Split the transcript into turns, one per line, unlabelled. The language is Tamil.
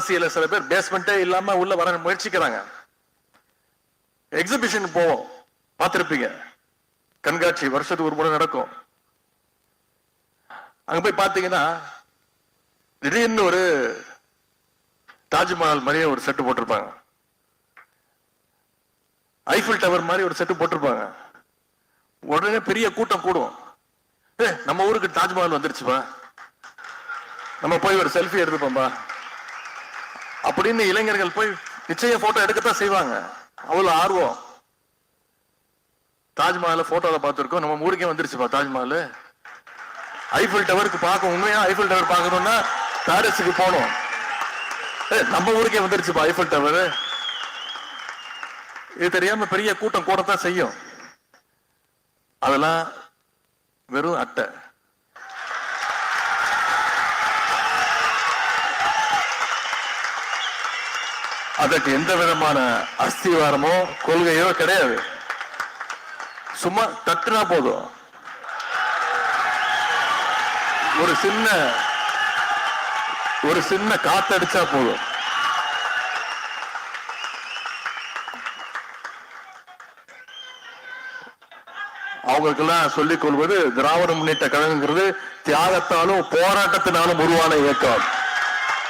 அரசியல சில பேர் பேஸ்மெண்ட்டே இல்லாம உள்ள வர முயற்சிக்கிறாங்க. எக்ஸிபிஷன் போவோம். பார்த்திருப்பீங்க. கண்காட்சி வருஷத்துக்கு ஒரு முறை நடக்கும். அங்க போய் பாத்தீங்கன்னா திடீர்னு ஒரு தாஜ்மஹால் மாதிரியே ஒரு செட்டு போட்டிருப்பாங்க. ஐஃபில் டவர் மாதிரி ஒரு செட்டு போட்டிருப்பாங்க. உடனே பெரிய கூட்டம் கூடும். ஏ நம்ம ஊருக்கு தாஜ்மஹால் வந்துருச்சுப்பா. நம்ம போய் ஒரு செல்ஃபி எடுத்துப்போம்பா. அப்படின்னு இளைஞர்கள் போய் நிச்சய போட்டோ எடுக்கத்தான் செய்வாங்க. அவ்வளவு ஆர்வம். தாஜ்மஹால போட்டோல பார்த்துருக்கோம். நம்ம ஊருக்கே வந்துருச்சுப்பா தாஜ்மஹால். ஐஃபில் டவருக்கு பார்க்க உண்மையா ஐஃபில் டவர் பார்க்கணும்னா பாரிஸுக்கு போனோம் நம்ம ஊருக்கே வந்துருச்சுப்பா ஐஃபில் டவர் இது தெரியாம பெரிய கூட்டம் கூடத்தான் செய்யும். அதெல்லாம் வெறும் அட்டை. அதற்கு எந்த விதமான அஸ்திவாரமோ கொள்கையோ கிடையாது. சும்மா தட்டுனா போதும். ஒரு சின்ன ஒரு சின்ன காத்தடிச்சா போதும். அவங்களுக்கெல்லாம் சொல்லிக் கொள்வது திராவிட முன்னேற்ற கழகங்கிறது தியாகத்தாலும் போராட்டத்தினாலும் உருவான இயக்கம்.